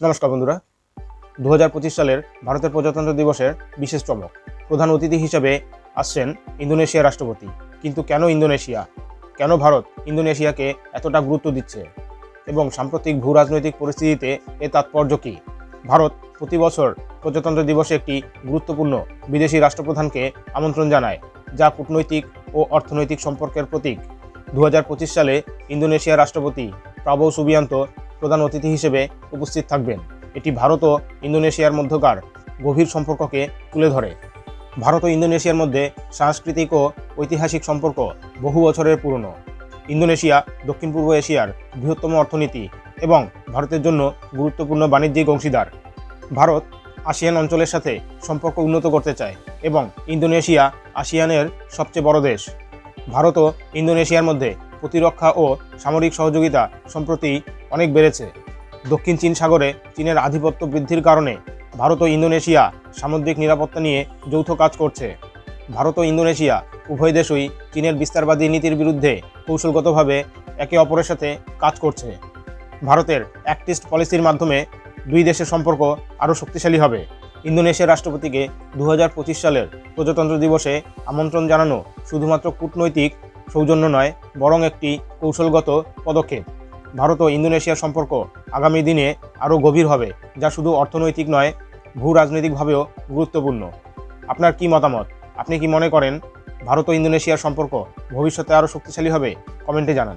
নমস্কার বন্ধুরা। দু হাজার পঁচিশ সালের ভারতের প্রজাতন্ত্র দিবসের বিশেষ চমক। প্রধান অতিথি হিসেবে আসছেন ইন্দোনেশিয়ার রাষ্ট্রপতি। কিন্তু কেন ইন্দোনেশিয়া? কেন ভারত ইন্দোনেশিয়াকে এতটা গুরুত্ব দিচ্ছে? এবং সাম্প্রতিক ভূ রাজনৈতিক পরিস্থিতিতে এ তাৎপর্য কী? ভারত প্রতি বছর প্রজাতন্ত্র দিবসে একটি গুরুত্বপূর্ণ বিদেশি রাষ্ট্রপ্রধানকে আমন্ত্রণ জানায়, যা কূটনৈতিক ও অর্থনৈতিক সম্পর্কের প্রতীক। দু হাজার পঁচিশ সালে ইন্দোনেশিয়ার রাষ্ট্রপতি প্রাবো সুবিয়ান্ত প্রধান অতিথি হিসেবে উপস্থিত থাকবেন। এটি ভারত ও ইন্দোনেশিয়ার মধ্যকার গভীর সম্পর্ককে তুলে ধরে। ভারত ও ইন্দোনেশিয়ার মধ্যে সাংস্কৃতিক ও ঐতিহাসিক সম্পর্ক বহু বছরের পুরনো। ইন্দোনেশিয়া, দক্ষিণ পূর্ব এশিয়ার বৃহত্তম অর্থনীতি এবং ভারতের জন্য গুরুত্বপূর্ণ বাণিজ্যিক অংশীদার। ভারত আসিয়ান অঞ্চলের সাথে সম্পর্ক উন্নত করতে চায় এবং ইন্দোনেশিয়া আসিয়ানের সবচেয়ে বড় দেশ। ভারত ও ইন্দোনেশিয়ার মধ্যে প্রতিরক্ষা ও সামরিক সহযোগিতা সম্প্রতি অনেক বেড়েছে। দক্ষিণ চীন সাগরে চীনের আধিপত্য বৃদ্ধির কারণে ভারত ও ইন্দোনেশিয়া সামুদ্রিক নিরাপত্তা নিয়ে যৌথ কাজ করছে। ভারত ও ইন্দোনেশিয়া উভয় দেশই চীনের বিস্তারবাদী নীতির বিরুদ্ধে কৌশলগতভাবে একে অপরের সাথে কাজ করছে। ভারতের অ্যাক্টিস্ট পলিসির মাধ্যমে দুই দেশের সম্পর্ক আরও শক্তিশালী হবে। ইন্দোনেশিয়ার রাষ্ট্রপতিকে দু হাজার পঁচিশ সালের প্রজাতন্ত্র দিবসে আমন্ত্রণ জানানো শুধুমাত্র কূটনৈতিক সৌজন্য নয়, বরং একটি কৌশলগত পদক্ষেপ। ভারত ও ইন্দোনেশিয়ার সম্পর্ক আগামী দিনে আরও গভীর হবে, যা শুধু অর্থনৈতিক নয় ভূ রাজনৈতিকভাবেও গুরুত্বপূর্ণ। আপনার কি মতামত? আপনি কি মনে করেন ভারত ও ইন্দোনেশিয়ার সম্পর্ক ভবিষ্যতে আরও শক্তিশালী হবে? কমেন্টে জানান।